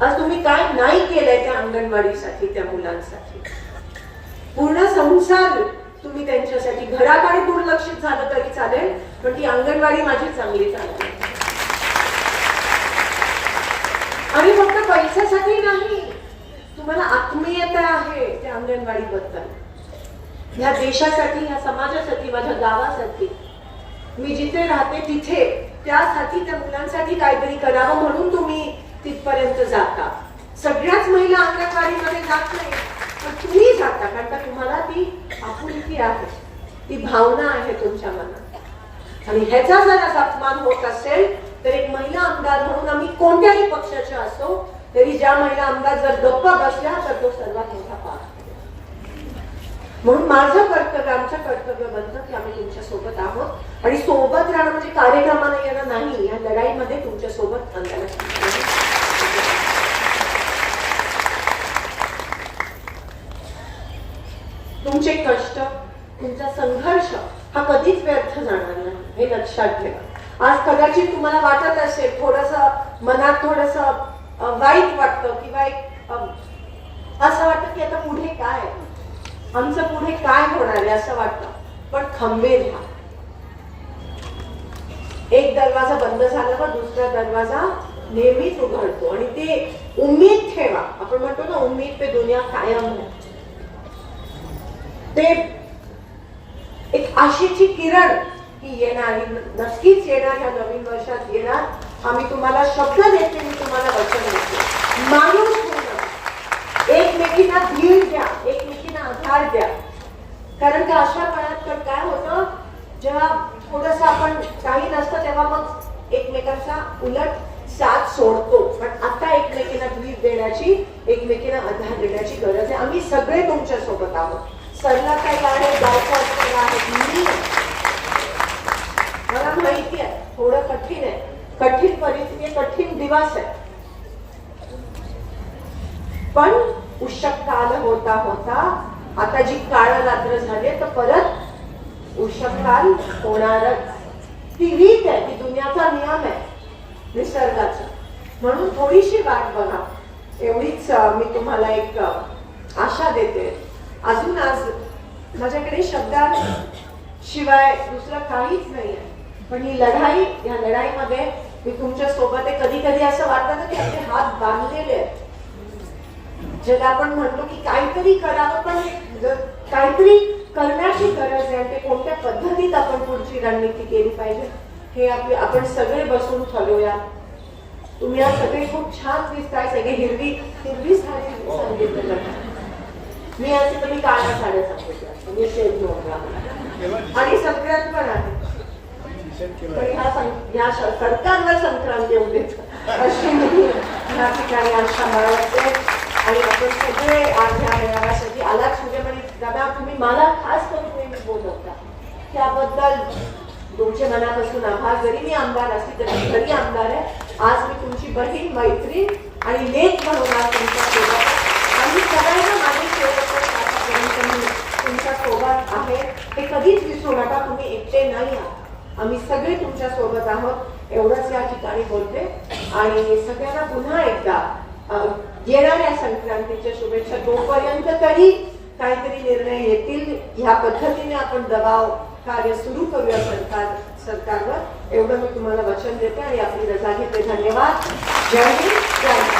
आज तुम्ही काय नाही केलंय त्या अंगणवाडीसाठी त्या मुलांसाठी? पूर्ण संसार तुम्ही त्यांच्यासाठी घराकडे दुर्लक्षित झालं तरी चालेल पण ती अंगणवाडी माझी चांगली चालते आणि फक्त पैशासाठी नाही तुम्हाला आत्मीयता आहे त्या अंगणवाडी बद्दल ह्या देशासाठी ह्या समाजासाठी माझ्या गावासाठी मी जिथे राहते तिथे त्यासाठी त्या मुलांसाठी काहीतरी करावं म्हणून तुम्ही तिथपर्यंत जाता. सगळ्याच महिला अंगणवाडीमध्ये जात नाही. पण तुम्ही जाता कारण का तुम्हाला ती आपुलकी आहे. ती भावना आहे तुमच्या मनात. आणि ह्याचा जर असा अपमान होत असेल तर एक महिला आमदार म्हणून आम्ही कोणत्याही पक्षाच्या असो तरी ज्या महिला आमदार जर गप्प बसल्या तर तो सर्वात मोठा पाप म्हणून माझं कर्तव्य आमचं कर्तव्य बनतं की आम्ही तुमच्यासोबत आहोत आणि सोबत राहणं म्हणजे कार्यक्रमाला येणं नाही या लढाईमध्ये तुमच्यासोबत तुमचे कष्ट तुमचा संघर्ष हा कधीच व्यर्थ जाणार नाही हे लक्षात ठेवा. आज कदाचित तुम्हाला वाटत असेल थोडस मनात थोडस वाईट वाटतं किंवा एक असं वाटतं की आता पुढे काय? आमचं पुढे काय होणार आहे असं वाटतं. पण खंबे राहा एक दरवाजा बंद झाला का दुसरा दरवाजा नेहमीच उघडतो. आणि ते उम्मीद ठेवा. आपण म्हणतो ना उम्मीद पे दुनिया कायम आहे. ते एक आशेची किरण ही येणारी नक्कीच येणार ह्या नवीन वर्षात येणार. आम्ही तुम्हाला शब्द देते मी तुम्हाला वचन देते. माणूस एकमेकींना धीर द्या एकमेकींना आधार द्या. कारण का अशा काळात तर काय होतं जेव्हा थोडस आपण काही नसतं तेव्हा मग एकमेकांचा उलट साथ सोडतो. पण आता एकमेकींना धीर देण्याची एकमेकींना आधार देण्याची गरज आहे. आम्ही सगळे तुमच्यासोबत आहोत. सरला काही आहे? गायकवाड आहेत मी मला माहिती आहे. थोडं कठीण आहे. कठीण परिस्थिती कठीण दिवस आहे. पण उषक काल होता होता आता जी काळ रात्र झाली तर परत उषक काल होणारच. ती रीत आहे. ती दुनियाचा नियम आहे. निसर्गाचा. म्हणून थोडीशी वाट बघा. एवढीच मी तुम्हाला एक आशा देते. अजून आज माझ्याकडे शब्दात शिवाय दुसरं काहीच नाही आहे पण ही लढाई या लढाईमध्ये मी तुमच्यासोबत आहे. कधी कधी असं वाटतं ना की आपले हात बांधलेले आहेत. ज्याला आपण म्हणतो की काहीतरी करावं पण जर काहीतरी करण्याची गरज आहे ते कोणत्या पद्धतीत आपण पुढची रणनीती केली पाहिजे हे आपले आपण सगळे बसून ठरवूया. तुम्ही आज सगळे खूप छान दिसताय सगळे हिरवी हिरवी साडी सांगितलं मी असे तुम्ही काळ्या साड्या सांगितल्या मी शेत नोकरा आणि संक्रांत पण आहे. पण ह्या सं- ह्या सरकारवर संक्रांत येऊ देत अशी मी ह्या ठिकाणी आशा वाटते आणि आपण सगळे आज ह्या मेळाव्यासाठी आलाच म्हणजे म्हणजे दादा तुम्ही मला खास करून नेहमी बोलवता. त्याबद्दल तुमचे मनापासून आभार. जरी मी आमदार असली तरी घरी आमदार आहे. आज मी तुमची बहीण मैत्रीण आणि लेख म्हणून आज तुमच्यासोबत आणि सगळ्यांना माझी शेवटचं आतापर्यंत मी तुमच्यासोबत आहे हे कधीच विसरू नका तुम्ही एकटे नाही आहात. आम्ही सगळे तुमच्यासोबत आहोत एवढंच या ठिकाणी बोलते. आणि सगळ्यांना पुन्हा एकदा येणाऱ्या संक्रांतीच्या शुभेच्छा. तोपर्यंत तरी काहीतरी निर्णय येतील. ह्या पद्धतीने आपण दबाव कार्य सुरू करूया सरकार सरकारवर. एवढं मी तुम्हाला वचन देते आणि आपली रजा घेते. धन्यवाद. जय हिंद जय